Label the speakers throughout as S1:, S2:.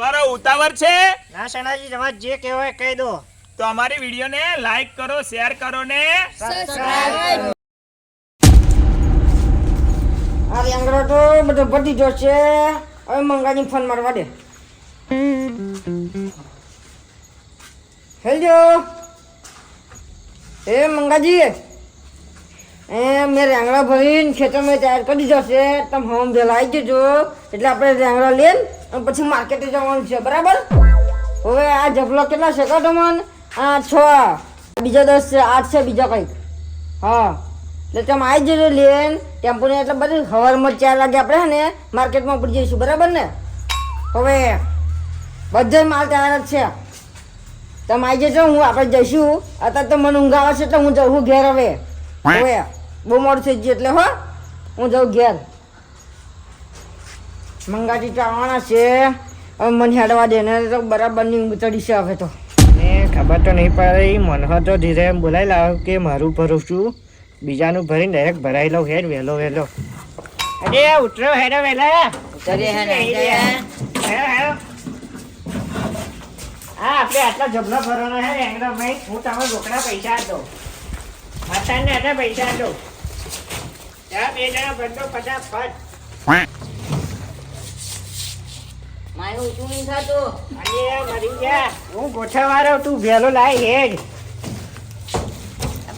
S1: મારો ઉતાવળ છે?
S2: ના સણાજી તમારે જે કહેવાય કહી દો.
S1: તો અમારી વિડીયોને લાઈક કરો શેર કરો ને
S3: આ રેંગડો તો બધો બધી જો છે. હવે મંગાની ફોન મારવા દે. હેલો એ મંગાજી એ મેં રેંગડા ભરીને ખેતરમાં તૈયાર કરી દીધો છે. તમે હોમ વહેલા આવી જજો. એટલે આપણે રેંગડા લઈને પછી માર્કેટે જવાનું છે બરાબર? હવે આ જબલો કેટલા છે કહો તમને? આ છ. બીજા દસ છે આઠ છે બીજા કંઈક. હા. એટલે તમે આવી જજો લેન. ટેમ્પોને એટલે બધું સવારમાં ચાર વાગે આપણે હે ને માર્કેટમાં ઉપડી જઈશું બરાબર ને? હવે બધો માલ તૈયાર જ છે. તમે આવી જજો હું આપણે જઈશું. અત્યારે તો મને ઊંઘ આવે છે એટલે હું જઉં ઘેર હવે. હવે બહુ મોડું થઈ ગયું એટલે હો. હું જાઉં ઘેર. મંગાજી તો આવવાના છે. હવે મને હેડવા દે ને તો બરાબરની ઊંઘ ચડી છે હવે તો.
S2: ને ખબર તો નહીં પડે મને તો ધીરે એમ બોલાવી લાવ કે મારું ભરું છું. બીજાનું ભરીને ડાયરેક્ટ ભરાઈ લઉં હેડ વહેલો વહેલો. અરે ઉતરો હેડો વહેલા. હેડો, હેડો. હા આપણે આટલા જબલો ભરવાનો હે રેંગડો ભાઈ હું તમે રોકડા પૈસા આપી. દઉં અત્યારને આટલા પૈસા આપી. દઉં ત્યાં બે જણા ભરતો પચાસ ફટ
S3: મારું ઊંચું નહીં થતું
S2: અરે મરી ગયા. હું ગોઠવવાનો તું ભેલો લાય હેડ.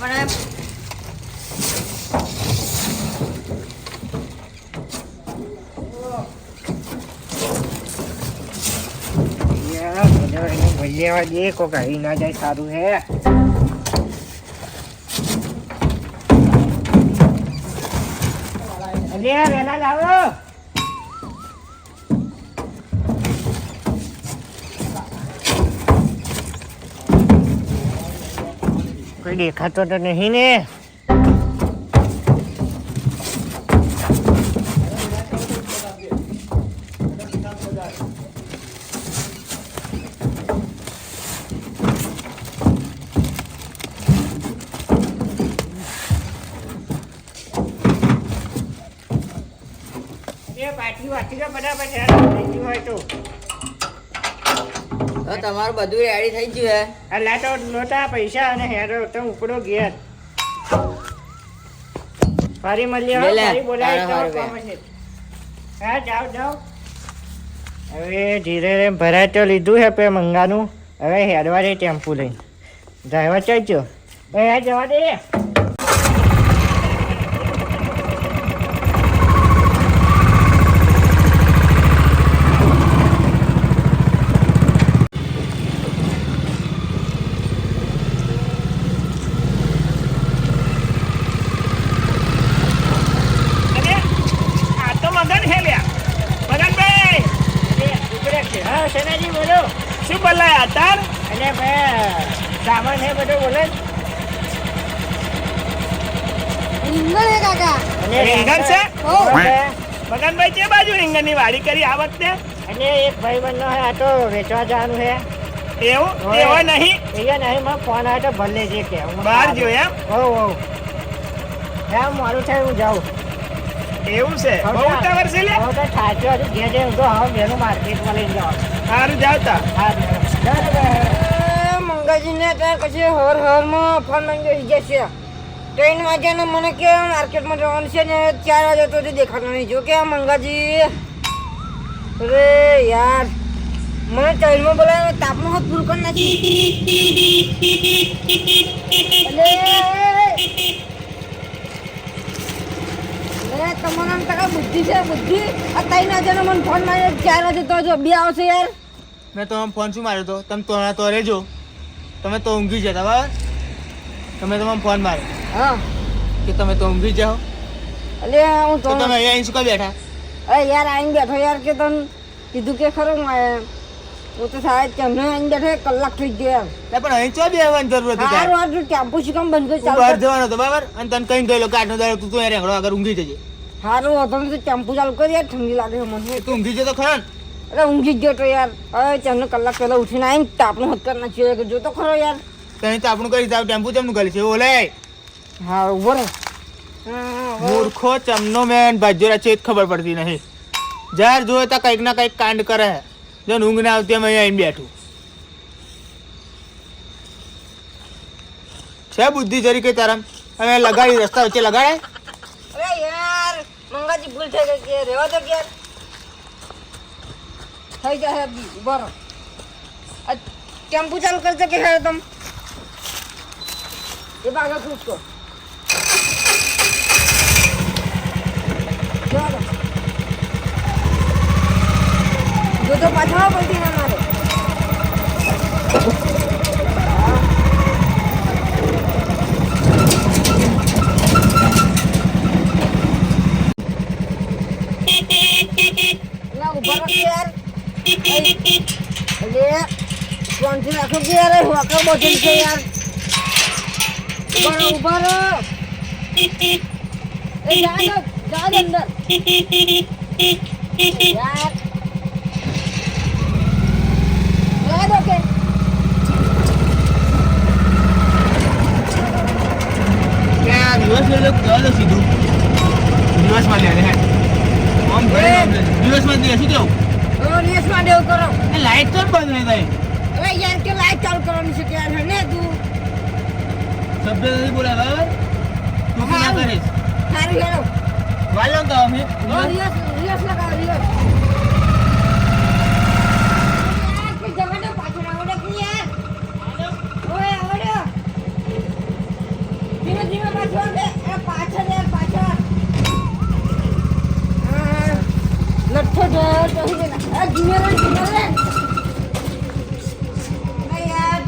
S3: પણ
S2: ભલ્યા દે કોક આવી ના જાય સારું હે. વેલા લાવો. કોઈ દેખાતો તો નહીં ને. પાછી વાંચી હેડ હોય તો.
S3: તો તમારું બધું રેડી થઈ ગયું હે.
S2: એટલે તો લોટા પૈસા અને હેરો તો ઉપડો ઘેર. ફરી મળીએ હો, ફરી બોલાય તો હા જાઓ જાઓ. હવે ધીરે ધીરે ભરાય તો લીધું છે પે મંગાનું. હવે હેડવા દે ટેમ્પુ લઈને. ડ્રાઈવર ચાલજો એ જવા દે
S1: અને આ તો મગન હે લ્યા મગનભાઈ
S2: એ ઉપડે છે હા સેનાજી બોલો
S1: શું બોલાયા તાર
S2: અને ભાઈ સામાન છે બધો બોલે
S3: રીંગણ હે કાકા
S2: અને
S1: રીંગણ છે? મગનભાઈ છે બાજુ રીંગણની વાડી કરી આ વખતે?
S2: અને એક ભાઈ બંધો હે આ તો વેચવા જવાનું હે.
S1: એવું? એવો નહીં?
S2: એ નહીં મને ફોન આવ્યો તો ભલે જે કે
S1: બહાર જો એમ?
S2: હો હો એમ મારું થાય હું જાઉં.
S1: એવું છે? બહુ ઉતાવળ છે લે.
S2: તો થાચો હતું જે જે તો હવે બેનું માર્કેટમાં લઈ જાવ
S1: સારું જાવતા.
S2: સારું
S3: મંગાજીને ત્યાં પછી હર હરમાં ફોન મંગાવી ગયા છે. ત્રણ વાગ્યાને મને કે માર્કેટમાં જવાનું છે ને ચાર વાગે તો દેખાતો નહીં. જો કે મંગાજી. અરે યાર. મને ટ્રેનમાં બોલાવ્યો તાપનો હાથ પૂરું કરી તમારા બુદ્ધિ છે, બુદ્ધિ. આ ત્રણ મને ફોન માર્યો. ચાર વાગે તો જો આવશે યાર.
S4: મેં તો ફોન શું માર્યો તો? તમે તો તો રહેજો તમે તો ઊંઘી જતા, બરાબર? તમે તમારો ફોન માર્યો.
S3: હા.
S4: કે તમે તો ઊંઘી જાઓ.
S3: અલે હું
S4: તો તમે અહીંયા અહીં શું કાં બેઠા?
S3: અરે યાર આઈને બેઠો યાર કે તને કીધું કે ખરો હું તો સાહેબ તમને આઈને બેઠો કલાક થઈ ગયો યાર
S4: પણ અહીં ચો બેહવાની જરૂર હતી?
S3: સારું આ ટેમ્પો શું કામ બંધ કરી ચાલુ
S4: બહાર જવાનો હતો બરાબર. અને તને કઈ ગયેલો કાઢનો દાડો તું તો રેંગડો આગળ ઊંઘી જજે.
S3: સારું હતો તું ટેમ્પો ચાલુ કરી યાર ઠંડી લાગે મને.
S4: તું ઊંઘી જતો ખરો
S3: અરે ઊંઘી ગયો તો યાર. હવે તમને કલાક પહેલા ઉઠીને આવીને તાપનો હદ કરી નાખ્યું જોતો ખરો યાર.
S4: તો અહીં તો આપણું કરી તારું ટેમ્પુ ચમનું કરી છે? ઓલે
S3: હા ઊભો રહે. હા, હા,
S4: મૂર્ખો ચમનો મેન ભાજ્યો છે ખબર પડતી નહીં. જ્યારે જોયે ત્યાં કંઈક ના કંઈક કાંડ કરે. જો ઊંઘ ના આવતી એમ અહીંયા આવીને બેઠું. છે બુદ્ધિ જરી કઈ તારા? અમે લગાડી રસ્તા વચ્ચે લગાડે?
S3: અરે યાર મંગાજી ભૂલ થઈ ગઈ રેવા દો કે થઈ જાય બી બરો ટેમ્પુ ચાલુ કરશે કે હે તમ. એ બાગા ખૂબ ચાલો જો તો પાછા પડતી ના મારે રાખો કે યાર હોકર બોટલ છે યાર. રહો, ઊભા રહો. એ જા દો અંદર. યાર જા દો કે
S4: ત્યાં દિવસ લઈ લો જવા દો સીધું દિવસમાં લે લે આમ ઘરે આમ લે. દિવસમાં જ લે શું કેવું
S3: ઓ રેસમાં દેવ કરો
S4: એ લાઈટ તો બંધ નહીં થાય
S3: અરે યાર કે લાઈટ ચાલુ કરવાની છે કે યાર હે ને તું
S4: શબ્દ નથી બોલા બરાબર તું શું ના કરીશ
S3: સારું હેલો
S4: વાલો કહો અમે.
S3: રિયસ રિયસ લગાવ રિયસ. યાર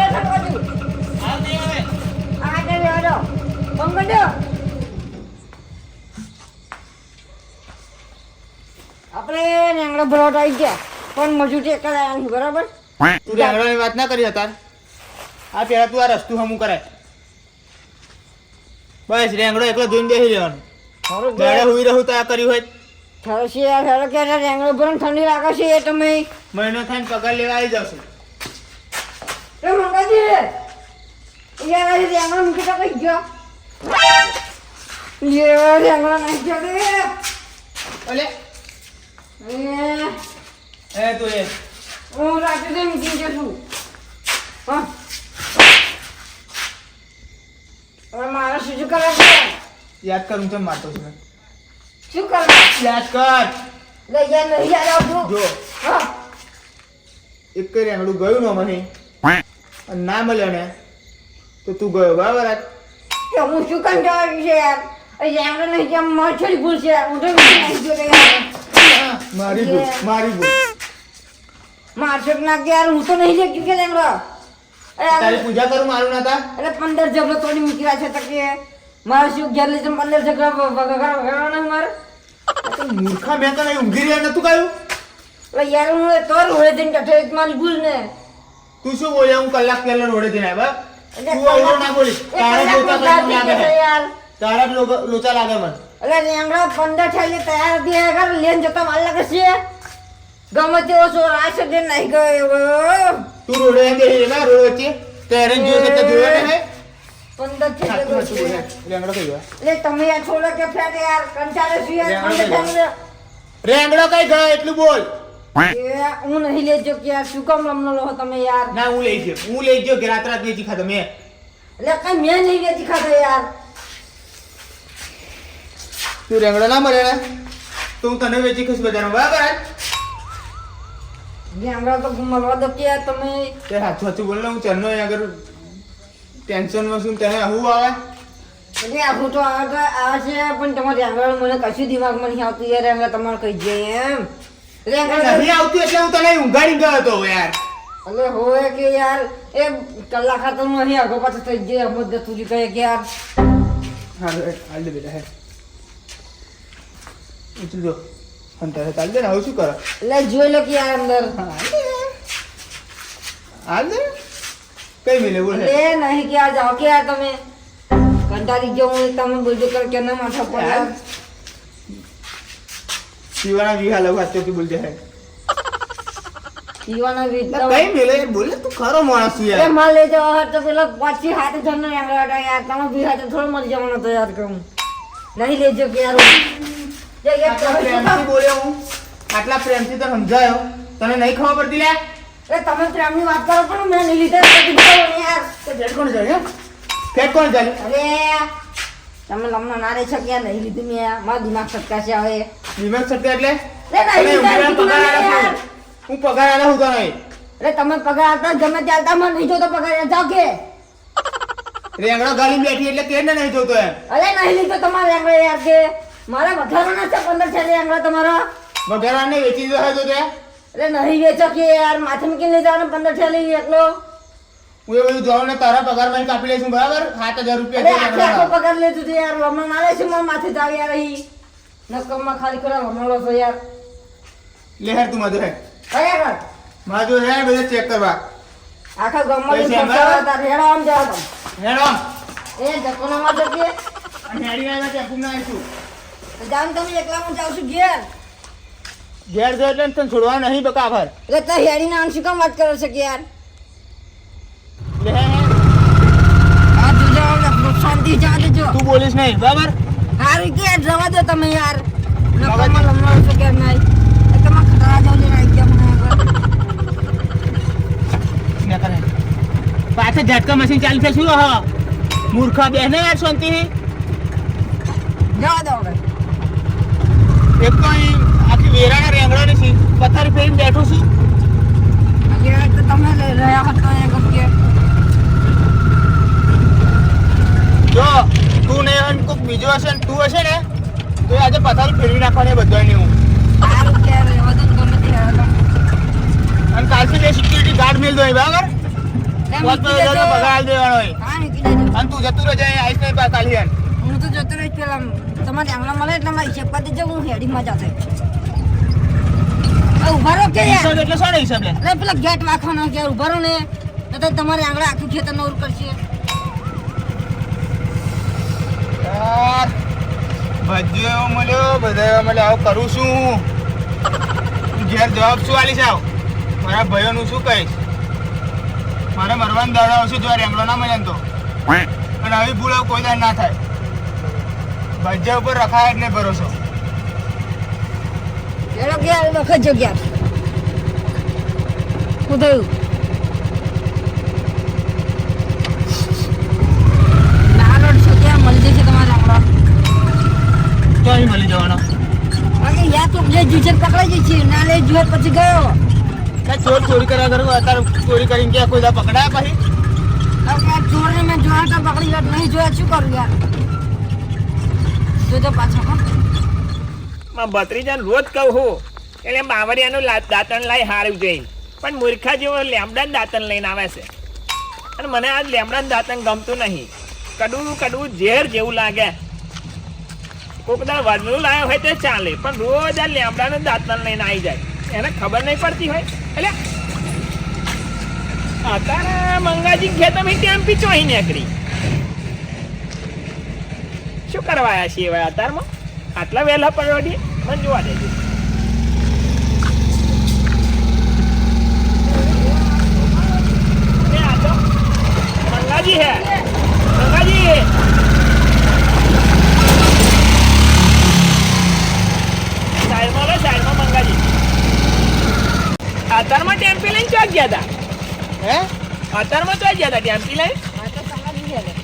S3: કે આપણે રેંગડો ભરાટ આવી ગયા. પણ મજૂર ટેકા લાવવાની બરાબર?
S4: તું રેંગડાની વાત ના કરી હતા. આ પેલા તું આ રસ્તું હમું કરાય બસ રેંગડો એકલો જોઈને બેસી જવાનું.
S3: સારું
S4: હુઈ રહું તો આ કર્યું હોય
S3: થયો છે યાર ખરો કે રેંગડો ભરણ ઠંડી લાગે છે એ તમે.
S4: મહિનો થઈને પગાર લેવા આવી જશો
S3: એ મંગાજી! યાર આજે રેંગડો મૂકી તો કઈ ગયો? યાર રેંગડો નાખી ગયો
S4: અલે
S3: એ,
S4: તો એ.
S3: હું રાત્રે તો મૂકી જશું હા. હવે મારે શું શું કરવા છે?
S4: યાદ કરું તો મારતો છું.
S3: શું કરવા
S4: યાદ કર.
S3: લઈ યાર નહીં યાર આપણું
S4: જો.
S3: હા.
S4: એક કઈ રેંગડું ગયું ન મને. ના મળ્યો ને તો તું ગયો. બરાબર
S3: હું શું કંટાળી છે? યાર રેંગડો નહીં જેમ મારી છોડી ભૂલ છે. હું તો મૂકી નાખી ગયો રે યાર
S4: મારી ભૂલ મારી ભૂલ.
S3: મારશો ના કે યાર હું તો નહીં લેતી કે
S4: તારી પૂજા કરું મારું ના તા?
S3: એટલે પંદર ઝઘડો તોડી મૂકી છે તો કે મારે શું ઘેર લઈ પંદર ઝઘડા વગાડવાના મારે?
S4: તો મૂર્ખા મેં તને ઊંઘી રહ્યા નતું કહ્યું
S3: એટલે યાર હું તો રોડે જઈને એક મારી ભૂલ ને.
S4: તું શું બોલ્યા હું કલાક પહેલા રોડે જઈને આવ્યા તું અવળો ના તારા લોચા લાગે મને.
S3: એટલે રેંગડો પંદર થઈને તૈયાર થયા કર લેન જતા માલ લાગે છે. ગમે તેવો છો રાશ સુધી નહીં ગયો એવો.
S4: તું રોડે બેસી રહેલા રોડ વચ્ચે. ત્યારે જ છે જોયો ને
S3: પંદર થઈ ગયો. છે.
S4: રેંગડો કઈ ગયો
S3: એટલે તમે આ છોડો કે ફેટ યાર કંટાળે છું યાર
S4: રેંગડો
S3: પંદર
S4: કઈ
S3: થઈને
S4: રેંગડો કઈ ગયો એટલું બોલ.
S3: હું નહીં લેજો કે યાર શું કામ રમનો લો તમે યાર?
S4: ના હું લઈ જો હું લઈ જો કે રાત રાત વેચી ખાધો મેં.
S3: એટલે કઈ મેં નહીં વેચી ખાધો યાર.
S4: તું રેંગડો ના મળે ને તો હું તને વેચી ખુશ બજારમાં બરાબર
S3: રેંગડા તો મળવા દો કે તમે.
S4: તે હાથ હાથું બોલ હું ચરનો આગળ ટેન્શનમાં છું તને આવું આવે?
S3: એટલે આવું તો આવે તો છે પણ તમારે રેંગડા મને કશું દિમાગમાં નહીં આવતું યાર રેંગડા તમારે કહી જઈએ એમ? રેંગડા
S4: નહીં આવતું એટલે હું તને ઊંઘાડી ગયો હતો યાર.
S3: એટલે હોય કે યાર એ કલાક ખાતર અહીં આગો પાછો થઈ જાય અમુક દતુજી કહે કે યાર.
S4: હા હાલ બેટા હે. ઉચલ જો અંતરે ચાલ દે ને હવે શું કરો?
S3: એટલે જોઈ લો કે યાર અંદર.
S4: હાલ દે. કઈ મિલે બોલે. હે
S3: નહીં કે આ જાઓ કે આ તમે. કંટાળી ગયો હું તમે બોલજો કર કે ના માથા પર યાર.
S4: શિવાના વિહા લવ હાથ કે બોલજે હે.
S3: શિવાના રીત
S4: કઈ મિલે બોલે તું ખરો માણસ છું
S3: એ
S4: યાર
S3: માલ લઈ જાવ હર તો પેલા પાછી હાથે ધરનો હતા યાર તમે વિહા હાથે થોડો મરી જવાનો તો યાર કહું નહીં લેજો કે યાર.
S4: આટલા પ્રેમથી
S3: કામ-
S4: બોલ્યો હું. આટલા પ્રેમથી તને સમજાયો. તને નહીં ખબર પડતી લે
S3: એ તમે પ્રેમની વાત કરો પણ મેં નહીં લીધા તો યાર.
S4: તો કોણ જાય ફેટ કોણ જાય
S3: અરે તમે લમણા ના રહી શક્યા નહીં લીધું મેં. મારા દિમાગ સટકાશે હવે.
S4: વિવેક સત્ય એટલે? હું. પગાર આલા. હું તો નહીં.
S3: અરે તમે પગાર આપતા ગમે ત્યાં આવતા મને નહીં જોતો પગાર જાવ કે.
S4: રેંગડો ગાલી બેઠી એટલે કે નહીં જોતો એમ?
S3: અરે નહીં લીધો તમારે રેંગણો યાર કે. મારે વધારાના છે પંદર છે આંગળા તમારા.
S4: વઘારાને વેચી દીધો હતો તે
S3: અરે નહીં વેચો કે યાર માથે મૂકીને લઈ જવાનો પંદર છે લઈ એકલો.
S4: હું એ બધું જોઉં ને તારા પગારમાં કાપી લઈશું બરાબર? સાત હજાર રૂપિયા
S3: આખે આખો પગાર લેતું તું યાર લમણ મારે છે મારા માથે જાવ યાર અહીં નકમમાં ખાલી ખરા લમણો છો યાર.
S4: લે હેર તું મધુ હે
S3: કયા કર
S4: માધુ હે બધે ચેક કરવા.
S3: આખા ગામમાં માં હતા. હેડો આમ જાવ.
S4: હેડો
S3: એ જકોના માં જતી
S4: અને હેડી આવ્યા ટેમ્પુમાં આવીશું.
S3: જાઓ ને તમે એકલા હું જાઉં છું ઘેર?
S4: ઘેર જો એટલે તને છોડવા નહીં બકાફર
S3: એટલે તો હેડીને નામ શું કામ વાત કરો છો કે યાર
S4: લે.
S3: આ જોજો હવે શાંતિ જવા દેજો
S4: તું બોલીશ નહીં બરાબર?
S3: હારું કે જવા દો તમે યાર. નકામાં લમણો છો કે નહીં. તમે ખતરા જાવ જરા આવી ગયા મને આગળ.
S4: કરે. પાછળ ઝટકા મશીન ચાલુ છે શું હ મૂર્ખા બેહને યાર શાંતિ.
S3: જવા દો હવે.
S4: એક તો અહીં આખી વેરાના રેંગડાની સી પથારી ફેરીને બેઠો છું.
S3: તમે રહ્યા હો તો એ ગમ કે
S4: જો તું ને અને કોઈક બીજો હશે ને તું હશે ને તો આજે પથારી ફેરવી નાખવાની બધાની હું. અને કાલથી બે સિક્યુરિટી ગાર્ડ મેલ દો બરાબર? પગાર દેવાનો હોય. અને તું જતું રહેજે આવીશ નહીં પાછા
S3: હું તો જતો રહીશ પેલા મળે એટલે મારી હિસાબ ઊભા રહો કે યાર
S4: એટલે શાનો હિસાબ લે.
S3: અરે પેલા ગેટ વાખવાનો કે ઊભા રહો ને તો તમારે આંગળા આખું ખેતર નવરું કરશે
S4: એવો મળ્યો બધા મળ્યો. આવું કરું છું ઘેર જવાબ શું આલીશ આવ? મારા ભાઈઓનું શું કહીશ? મારે મરવાનું દાડો આવશે જો રેંગડો ના મળે તો. અને આવી ભૂલ કોઈ દાડ ના થાય. ભજ્યા ઉપર રખાય એટલે ભરોસો.
S3: એનો ગયા વખત જગ્યા શું થયું?
S4: ચોર ચોરી કરવા ઘર અત્યારે ચોરી કરીને ક્યાં કોઈ દા પકડાયા પછી?
S3: હવે ને મેં જોયા પકડી નહીં જોયા શું કરું યાર? જોજો પાછો
S1: માં ભત્રીજાને રોજ કહું હું એટલે બાવરિયાનું દાંતણ લાઈ હારું જઈ પણ મૂર્ખા જેવો લેમડાનું દાંતણ લઈને આવે છે. અને મને આ લેમડાનું દાંતણ ગમતું નહીં. કડવું કડવું ઝેર જેવું લાગે. કોઈક દાળ વડનું લાવ્યો હોય તો ચાલે, પણ રોજ આ લેમડાનું દાંતણ લઈને આવી જાય. એને ખબર નહીં પડતી હોય. એટલે, અત્યારે મંગાજી ખેતરમાં ટેમ્પી ચોહી નીકળી. શું કરવા આવ્યા છીએ ભાઈ અત્યારમાં આટલા વહેલા પડવાડી મને જોવા દેજો. ગંગાજી હે. ગંગાજી! સાઈડમાં લો સાઈડમાં મંગાજી. અત્યારમાં ટેમ્પી લઈને ચોક ગયા હતા
S4: હે?
S1: અત્યારમાં ચોક ગયા હતા ટેમ્પી લઈને?
S3: આ તો સંગાજી ગયા.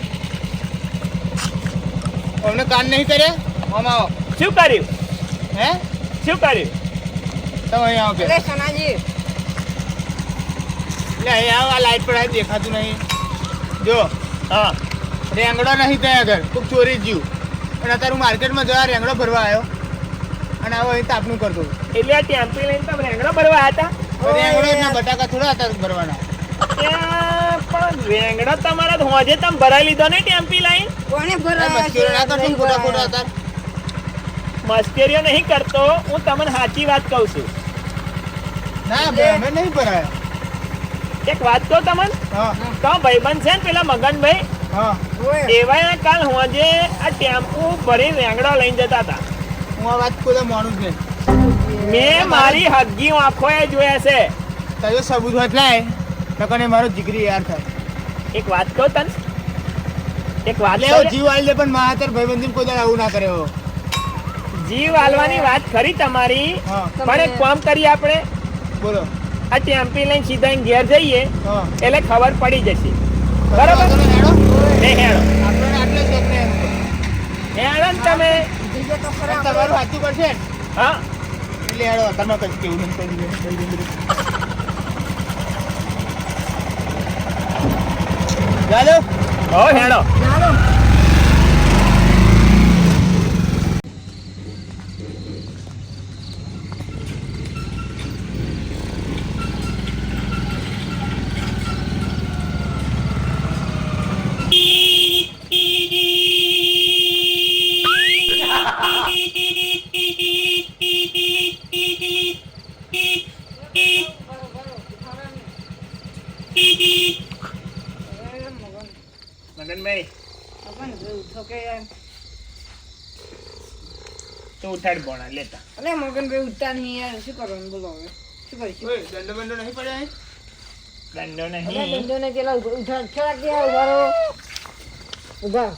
S4: અમને કાન નહીં કરે? આમ આવો.
S1: શું કર્યું?
S4: હે?
S1: શું કર્યું?
S4: તમે અહીં આવો
S3: અરે સનાજી.
S4: એટલે અહીં આવો આ લાઈટ પર દેખાતું નહીં. જો
S1: હા.
S4: રેંગડો નહીં ત્યાં આગળ. ખૂબ ચોરી જ્યું અને અત્યારે હું માર્કેટમાં જવા રેંગડો ભરવા આવ્યો. અને આવો અહીં તાપનું કરતો
S1: એટલે આ ટેમ્પી લઈને તમે રેંગડો ભરવા હતા?
S4: રેંગડો ના બટાકા થોડા હતા ભરવાના.
S1: પણ રેંગડો તમારા હોજે તમે ભરાઈ લીધો ને ટેમ્પી લાઈન?
S3: કોને ભરાયા
S4: મસ્તીઓ ના કરશો ને
S3: નહીં
S4: ખોટા ખોટા હતા?
S1: મસ્કરીઓ નહીં કરતો હું તમને સાચી વાત કહું છું.
S4: ના બે અમે નહીં ભરાયા.
S1: એક વાત કહું તમને? તો ભાઈબંધ છે ને પેલા મગનભાઈ
S4: હા.
S3: ઓય.
S1: કાલ હોજે આ ટેમ્પુ ભરી રેંગડો લઈને જતા હતા.
S4: હું આ વાત કોઈ માનું જ નહીં
S1: મેં મારી હગી આંખોએ જોયા છે.
S4: તાજો સબૂત હોય નકર મારો જીગરી યાર થાય.
S1: એક વાત કહો તને? એક વાત લેવો
S4: જીવ આલે પણ મહાતર ભાઈબંધી કોઈ દાડો આવું ના કરે
S1: જીવ આલવાની વાત ખરી તમારી પણ એક કામ કરીએ આપણે.
S4: બોલો.
S1: આ ટેમ્પી લઈને સીધા અહીં ઘેર જઈએ
S4: હા.
S1: એટલે ખબર પડી જશે.
S4: બરોબર? હેડો.
S1: હેડો.
S4: ને
S1: હેડો તમે.
S4: તમારું સાચું પડશે
S1: હા.
S4: એટલે હેડો તમે કઈ કેવું નહીં કરી દીધું, કરી દીધું. ચાલો
S1: હો હેડો.
S2: ચાલો
S1: મગનભાઈ
S2: ઉઠો કે યાર
S1: તું ઉઠાડ બોણા લેતા.
S2: અરે મગનભાઈ ઉઠતા નહીં યાર શું કરવાનું બોલો હવે? શું કરીશું?
S4: ઓય, દંડો બંડો નહીં પડે
S1: દંડો નહીં.
S2: દંડો ને પેલા ઉઠાડ ઉઠા કે ઊભા રહો. ઊભા.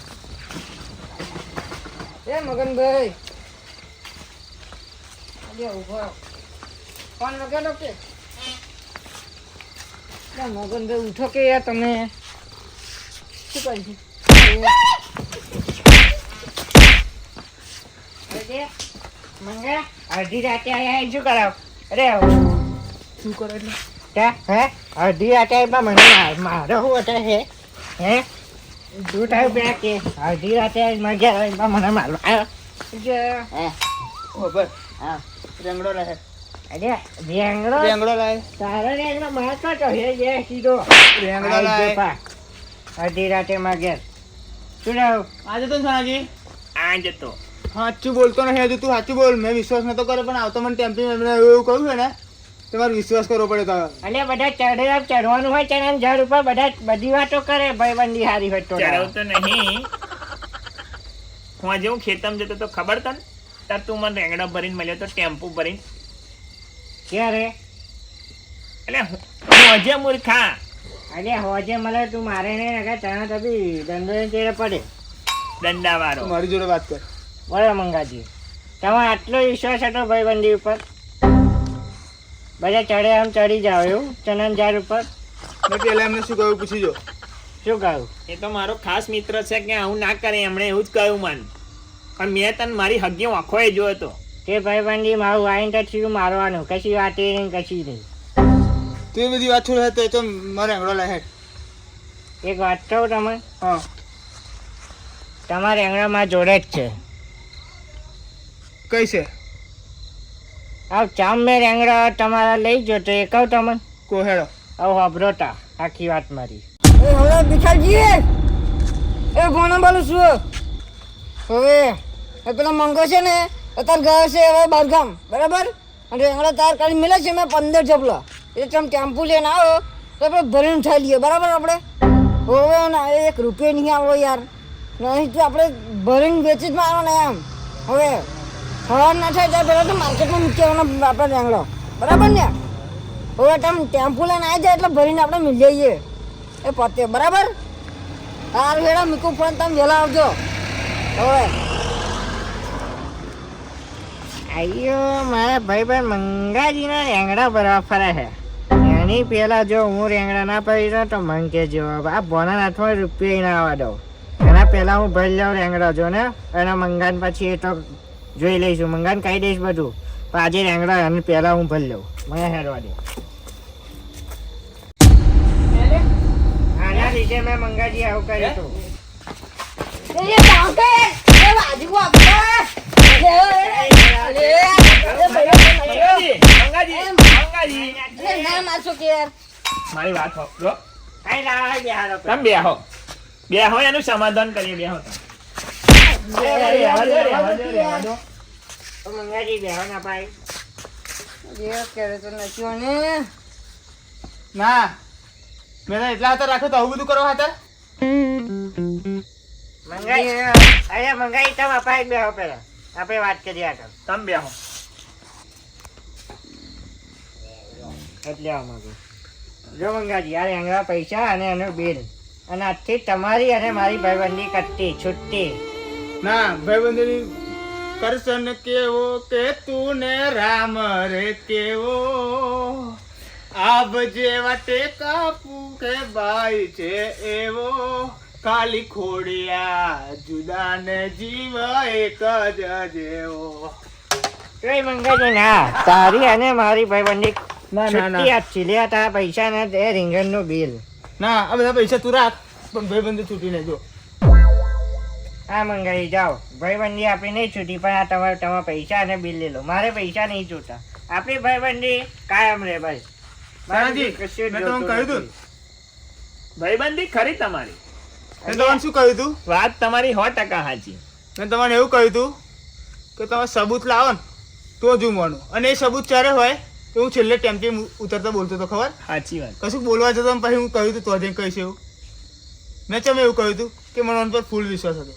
S2: એ મગનભાઈ. અરે ઊભા. ફોન વગાડો કે? અલે મગનભાઈ ઉઠો કે યાર તમે? શું કરશું મંગા અડધી રાતે આયા શું કરાવ અરે
S4: શું કરો
S2: હે? મને હે હે? દૂધ આવ્યું કે અડધી રાતે મને મારવા આવ્યો.
S4: બરોબર
S2: હા?
S4: રેંગડો રહે
S2: અરે રેંગડો?
S4: રેંગડો લાય
S2: રેંગડો મારતો હે જે સીધો.
S4: રેંગડો લાય
S2: અડધી રાતે માગે શું રહ્યો?
S4: આજે તો સોનાજી
S1: આ જતો
S4: સાચું બોલતો નહીં હજુ તું સાચું બોલ. મેં વિશ્વાસ નતો કર્યો પણ આવતો મને ટેમ્પી મેમને એવું કહ્યું છે ને તમારે વિશ્વાસ કરવો પડે તો.
S2: અને બધા ચડે ચડવાનું હોય ચણા ઝાડ ઉપર બધા બધી વાતો કરે ભાઈબંધી હારી હોય તો
S1: ચડાવતો નહીં. હું આજે હું ખેતમ જતો તો ખબર તને? તાર તું મને રેંગડા ભરીને મળ્યો તો ટેમ્પો ભરીને.
S2: ક્યારે?
S1: એટલે હું હું મૂર્ખા.
S2: અરે હોજે મળે તું મારે નહીં નકા ચણા તો બી દંડો ને ચેડે પડે.
S1: દંડા મારો
S4: મારી જોડે વાત કર.
S2: બરાબર મંગાજી. તમે આટલો વિશ્વાસ હતો ભાઈબંધી ઉપર? બધા ચડે આમ ચડી જાવ એવું? ચનન ઝાડ ઉપર?
S4: મેં પેલા એમને શું કહ્યું પૂછી જો.
S2: શું કહ્યું?
S1: એ તો મારો ખાસ મિત્ર છે કે આવું ના કરે એમણે એવું જ કહ્યું મન. પણ મેં તને મારી હગી આંખોએ જોયો હતો
S2: તે ભાઈબંધી મારું આવીને તો થયું મારવાનું. કશી વાત એ નહીં કશી નહીં.
S4: તું એ બધી વાત છોડ તો એ તો મારે રેંગડો લાય હેડ
S2: એક વાત કહું તમે
S4: હા.
S2: તમારા એંગણામાં જોડે જ છે.
S4: કઈ છે?
S2: આવ ચામ મેં રેંગડા તમારા લઈ જો તો એ કહું તમને.
S4: કો હેડો.
S2: આવ હબરોટા આખી વાત મારી.
S3: એ હવે બિખાજી એ કોને બોલું છું હવે એ પેલો મંગો છે ને અત્યારે ગયો છે હવે બહારગામ બરાબર? અને હમણાં તાર કાઢી મિલે છે મેં પંદર જપલા એટલે તમે ટેમ્પુ લઈને આવો તો આપણે ભરીને થઈ લઈએ, બરાબર આપણે? હવે ના, એક રૂપિયો નહીં આવો યાર. નહીં તો આપણે ભરીને વેચી જ મારો ને એમ. હવે ખબર ના થાય ત્યાં પહેલાં તો માર્કેટમાં મૂકી આવવાનો આપણે રેંગડો બરાબર ને? હવે તમે ટેમ્પુ લઈને આવી જાય એટલે ભરીને આપણે મિલી જઈએ એ પતે, બરાબર? હાર વેળા મૂકું ફોન, તમે વહેલા આવજો. હવે.
S2: આયો મારા ભાઈ ભાઈ મંગાજીના રેંગડા ભરવા ફરે છે. એની પહેલા જો હું રેંગડા ના પડી રહ્યો તો મને કે જો આ બોના હાથમાં રૂપિયા ના આવવા દઉં એના પહેલાં હું ભરી લઉં રેંગડા જો ને અને મંગાન પછી એ તો જોઈ લઈશું મંગાન કહી દઈશ બધું પણ આજે રેંગડા અને પહેલાં હું ભરી લઉં મને હેરવા દે આના લીધે મેં મંગાજી આવું કર્યું હતું
S1: મારી વાત સાંભળો
S2: કઈ બે
S1: તમે બેહો બેહો એનું સમાધાન કરીએ બે
S2: હો બે ના
S4: મેં એટલા હતા રાખ્યો તો આવું બધું કરો હતા
S2: મંગાઈ, અરે મંગાઈ, તમે અપાય બેહો પેલા આપણે વાત કરીએ આગળ.
S1: તમે બેહો.
S2: એટલે આ માંગુ. જો મંગાજી યાર એંગળા પૈસા અને એનું બિલ અને આજથી તમારી અને મારી ભાઈબંધી કરતી છૂટતી.
S4: ના ભાઈબંધી કરશન કેવો કે તું ને રામ રે કેવો? આબ જેવા કાપુ કે ભાઈ છે એવો. ખાલી ખોડિયા જુદા ને જીવ એક જ જેવો.
S2: કઈ મંગાજો ના તારી અને મારી ભાઈબંધી
S4: ના, ના, ના.
S2: લે તારા પૈસા ને તે રીંગણનું બિલ.
S4: ના આ બધા પૈસા તું રાખ પણ ભાઈબંધી છૂટી નહીં જો.
S2: આ મંગાઈ જાઓ. ભાઈબંધી આપી નહીં છૂટી પણ આ તમારે તમારા પૈસા અને બિલ લઈ લો. મારે પૈસા નહીં છૂટા. આપણી ભાઈબંધી કાયમ રે ભાઈ.
S4: મેં કહ્યું તું.
S1: ભાઈબંધી ખરી તમારી.
S4: મેં તમને શું કહ્યું તું?
S1: વાત તમારી સો ટકા સાચી.
S4: મેં તમને એવું કહ્યું તું કે તમે સબૂત લાવો ને તો જ હું અને એ સબૂત ક્યારે હોય? તો હું છેલ્લે ટેમ્પી ઉતરતો બોલતો તો ખબર?
S1: સાચી વાત.
S4: કશું બોલવા જતો પછી હું કહ્યું હતું તો જઈને કહીશ એવું. મેં તમે એવું કહ્યું હતું કે મને પર ફૂલ વિશ્વાસ હતો.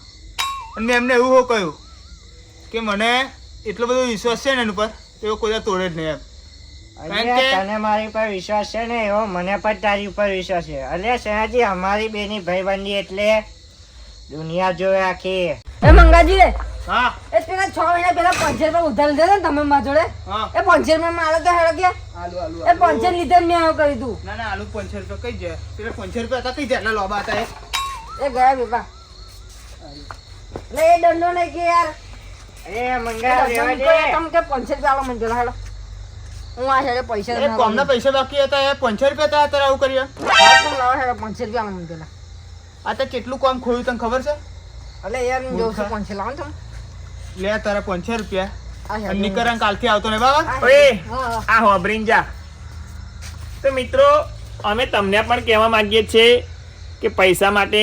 S4: અને મેં એમને એવું હો કહ્યું કે મને એટલો બધો વિશ્વાસ છે ને એના પર એવો કોઈ તોડે જ નહીં એમ.
S2: તને મારી પર વિશ્વાસ છે ને? એવો મને પણ તારી ઉપર વિશ્વાસ છે. અલ્યા સયાજી અમારી બેની ભાઈબંધી એટલે દુનિયા જોવે આખી.
S3: એ મંગાજી
S4: હા.
S3: એ પેલા છ મહિના પેલા પંચર પર ઉધાર લીધા ને તમે મારા જોડે? એ પંચરમાં મારો તો હેડો કે?
S4: આલુ આલુ
S3: એ પંચર લીધે મેં આવું કરી તું.
S4: ના ના આલુ પંચર રૂપિયા કઈ જાય પેલા પંચર રૂપિયા હતા કઈ જાય એટલા લોબા હતા એ.
S3: એ ગયા બેપા એટલે એ દંડો નહીં કે યાર.
S2: એ મંગા
S3: તમે
S2: દે.
S3: તમે કે પંચર રૂપિયા આલો મને હેડો. હું આ સાઈડે પૈસા
S4: એ કોમના પૈસા બાકી હતા એ પંચર રૂપિયા હતા અત્યારે આવું કર્યું
S3: લાવો હેડો પંચર રૂપિયા મને પેલા
S4: આ તો કેટલું કામ ખોયું તને ખબર છે?
S3: એટલે યાર હું જોઉં છું
S4: મૂર્ખા.
S3: પંચર લાવો તમે.
S4: લે તારા પંચર રૂપિયા. નિકરંગ કાલથી આવતો ને બાબા
S3: હા.
S1: આ હો બ્રિંજા તો મિત્રો અમે તમને પણ કહેવા માંગીએ છીએ કે પૈસા માટે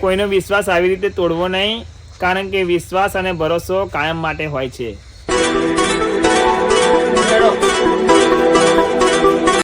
S1: કોઈનો વિશ્વાસ આવી રીતે તોડવો નહીં કારણ કે વિશ્વાસ અને ભરોસો કાયમ માટે હોય છે.